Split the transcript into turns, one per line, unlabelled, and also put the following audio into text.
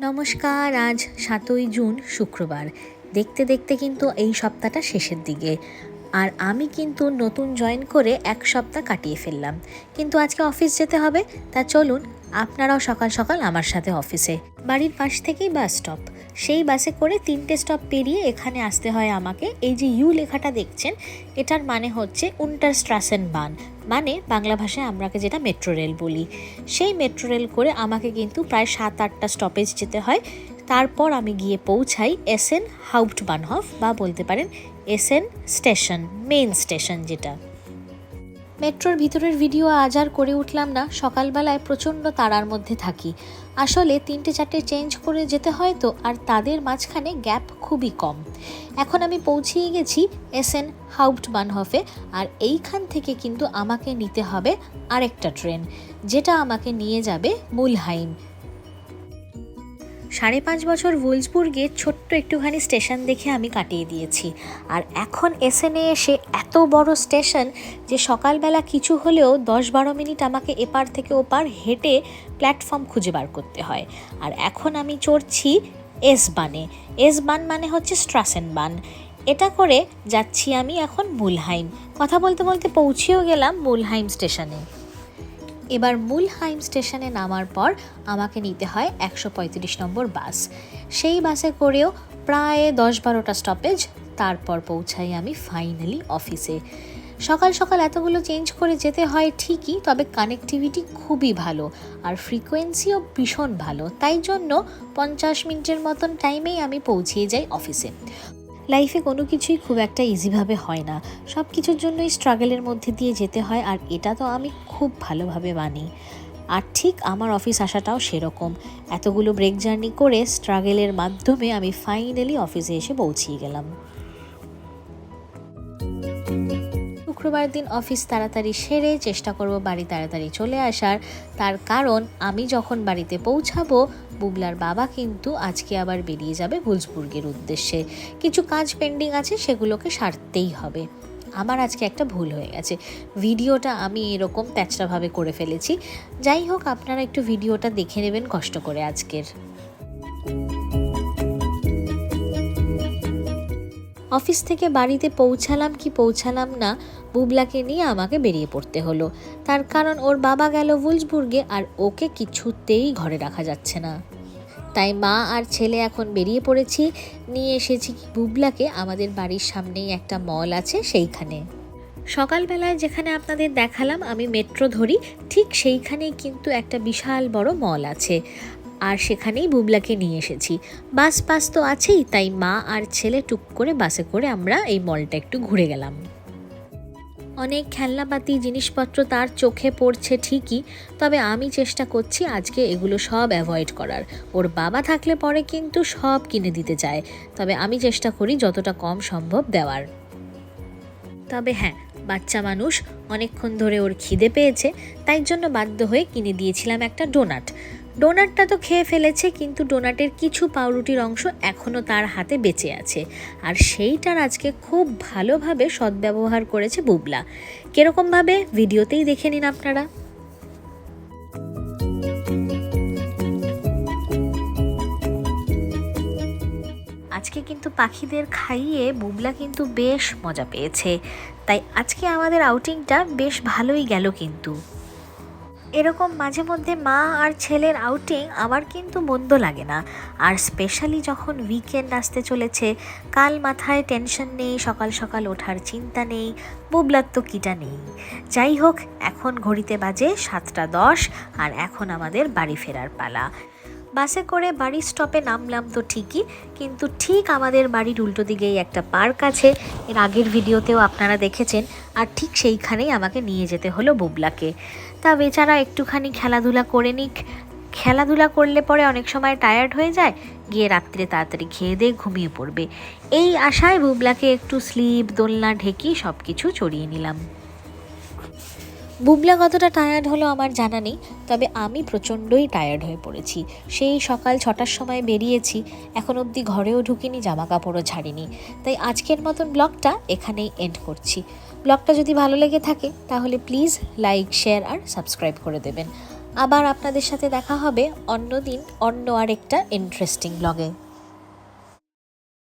নমস্কার, আজ সাতই জুন, শুক্রবার। দেখতে দেখতে কিন্তু এই সপ্তাহটা শেষের দিকে। আর আমি কিন্তু নতুন জয়েন করে এক সপ্তাহ কাটিয়ে ফেললাম। কিন্তু আজকে অফিস যেতে হবে, তা চলুন, আপনারাও সকাল সকাল আমার সাথে অফিসে। বাড়ির পাশ থেকেই বাস স্টপ সেই বাসে করে তিনটে স্টপ পেরিয়ে এখানে আসতে হয় আমাকে। এই যে ইউ লেখাটা দেখছেন, এটার মানে হচ্ছে উন্টার স্ট্রাসেন বান মানে বাংলা ভাষায় আমরাকে যেটা মেট্রো রেল বলি। সেই মেট্রো রেল করে আমাকে কিন্তু প্রায় সাত আটটা স্টপেজ যেতে হয়। তারপর আমি গিয়ে পৌঁছাই এস এন হাউপ্ট বানহফ বা বলতে পারেন S N station main station যেটা। মেট্রোর ভিতরের ভিডিও আজ আর করে উঠলাম না, সকালবেলায় প্রচণ্ড তারার মধ্যে থাকি। আসলে তিনটে চারটে চেঞ্জ করে যেতে হয় তো, আর তাদের মাঝখানে গ্যাপ খুবই কম। এখন আমি পৌঁছিয়ে গেছি এস এন হাউপ্ট বানহফে আর এইখান থেকে কিন্তু আমাকে নিতে হবে আরেকটা ট্রেন, যেটা আমাকে নিয়ে যাবে মুলহাইম সাড়ে পাঁচ বছর ভুলসবুর্গে ছোট্ট একটুখানি স্টেশন দেখে আমি কাটিয়ে দিয়েছি। আর এখন এসএনএ এসে এত বড় স্টেশন যে সকালবেলা কিছু হলেও দশ বারো মিনিট আমাকে এপার থেকে ওপার হেঁটে প্ল্যাটফর্ম খুঁজে বার করতে হয়। আর এখন আমি চড়ছি এস বানে এস বান মানে হচ্ছে স্ট্রাসেন বান এটা করে যাচ্ছি আমি এখন মুলহাইম কথা বলতে বলতে পৌঁছেও গেলাম মুলহাইম স্টেশনে। এবার মুলহাইম স্টেশনে নামার পর আমাকে নিতে হয় একশো পঁয়ত্রিশ নম্বর বাস। সেই বাসে করেও প্রায় দশ বারোটা স্টপেজ তারপর পৌঁছাই আমি ফাইনালি অফিসে সকাল সকাল এতগুলো চেঞ্জ করে যেতে হয় ঠিকই, তবে কানেক্টিভিটি খুবই ভালো আর ফ্রিকোয়েন্সিও ভীষণ ভালো। তাই জন্য পঞ্চাশ মিনিটের মতন টাইমেই আমি পৌঁছিয়ে যাই অফিসে লাইফে কোনো কিছুই খুব একটা ইজিভাবে হয় না। সব কিছুর জন্যই স্ট্রাগলের মধ্যে দিয়ে যেতে হয়, আর এটা তো আমি খুব ভালোভাবে মানি। আর ঠিক আমার অফিস আসাটাও সেরকম। এতগুলো ব্রেক জার্নি করে স্ট্রাগলের মাধ্যমে আমি ফাইনালি অফিসে এসে পৌঁছিয়ে গেলাম। শুক্রবার দিন অফিস তাড়াতাড়ি সেরে চেষ্টা করব বাড়ি তাড়াতাড়ি চলে আসার। তার কারণ, আমি যখন বাড়িতে পৌঁছাবো, বুবলার বাবা কিন্তু আজকে আবার বেরিয়ে যাবে ভুলসবুর্গের উদ্দেশ্যে। কিছু কাজ পেন্ডিং আছে, সেগুলোকে সারতেই হবে। আমার আজকে একটা ভুল হয়ে গেছে। ভিডিওটা আমি এরকম প্যাচড়াভাবে করে ফেলেছি। যাই হোক, আপনারা একটু ভিডিওটা দেখে নেবেন কষ্ট করে আজকের। অফিস থেকে বাড়িতে পৌঁছালাম কি পৌঁছালাম না, বুবলাকে নিয়ে আমাকে বেরিয়ে পড়তে হলো। তার কারণ ওর বাবা গেল ভুলসবুর্গে আর ওকে কিছুতেই ঘরে রাখা যাচ্ছে না। তাই মা আর ছেলে এখন বেরিয়ে পড়েছি, নিয়ে এসেছি বুবলাকে, আমাদের বাড়ির সামনেই একটা মল আছে সেইখানে। সকালবেলায় যেখানে আপনাদের দেখালাম, আমি মেট্রো ধরি, ঠিক সেইখানেই কিন্তু একটা বিশাল বড় মল আছে। আর সেখানেই বুবলাকে নিয়ে এসেছি। বাস পাস তো আছেই, তাই মা আর ছেলে টুক করে বাসে করে আমরা এই মলটা একটু ঘুরে গেলাম। অনেক খেলনাপাতি, জিনিসপত্র তার চোখে পড়ছে ঠিকই, তবে আমি চেষ্টা করছি আজকে এগুলো সব অ্যাভয়েড করার। ওর বাবা থাকলে পরে কিন্তু সব কিনে দিতে চায়, তবে আমি চেষ্টা করি যতটা কম সম্ভব দেওয়ার। তবে হ্যাঁ বাচ্চা মানুষ অনেকক্ষণ ধরে ওর খিদে পেয়েছে, তাই জন্য বাধ্য হয়ে কিনে দিয়েছিলাম একটা ডোনাট। ডোনাটটা তো খেয়ে ফেলেছে, কিন্তু ডোনাটের কিছু পাউরুটির অংশ এখনও তার হাতে বেঁচে আছে। আর সেইটার আজকে খুব ভালোভাবে সদ্ব্যবহার করেছে বুবলা। কীরকমভাবে ভিডিওতেই দেখে নিন আপনারা। আজকে কিন্তু পাখিদের খাইয়ে বুবলা কিন্তু বেশ মজা পেয়েছে। তাই আজকে আমাদের আউটিংটা বেশ ভালোই গেল কিন্তু। এরকম মাঝে মধ্যে মা আর ছেলের আউটিং আমার কিন্তু মন্দ লাগে না। আর স্পেশালি যখন উইকেন্ড আসতে চলেছে, কাল মাথায় টেনশন নেই, সকাল সকাল ওঠার চিন্তা নেই বুবলার তো কিটা নেই। যাই হোক, এখন ঘড়িতে বাজে সাতটা দশ, আর এখন আমাদের বাড়ি ফেরার পালা। বাসে করে বাড়ি স্টপে নামলাম তো ঠিকই, কিন্তু ঠিক আমাদের বাড়ির উল্টো দিকেই একটা পার্ক আছে। এর আগের ভিডিওতেও আপনারা দেখেছেন, আর ঠিক সেইখানেই আমাকে নিয়ে যেতে হলো বুবলাকে। তা বেচারা একটুখানি খেলাধুলা করে নিক। খেলাধুলা করলে পরে অনেক সময় টায়ার্ড হয়ে যায়, গিয়ে রাত্রে তাড়াতাড়ি খেয়ে দিয়ে ঘুমিয়ে পড়বে। এই আশায় বুবলাকে একটু স্লিপ দোলনা, ঢেকি সব কিছু চড়িয়ে নিলাম। বুবলা কতটা টায়ার্ড হলো আমার জানা নেই, তবে আমি প্রচণ্ডই টায়ার্ড হয়ে পড়েছি। সেই সকাল ছটার সময় বেরিয়েছি, এখন অবধি ঘরেও ঢুকিনি জামা কাপড়ও ছাড়িনি। তাই আজকের মতন ব্লগটা এখানেই এন্ড করছি। ব্লগটা যদি ভালো লেগে থাকে, তাহলে প্লিজ লাইক শেয়ার আর সাবস্ক্রাইব করে দেবেন। আবার আপনাদের সাথে দেখা হবে অন্য দিন অন্য আরেকটা ইন্টারেস্টিং ব্লগে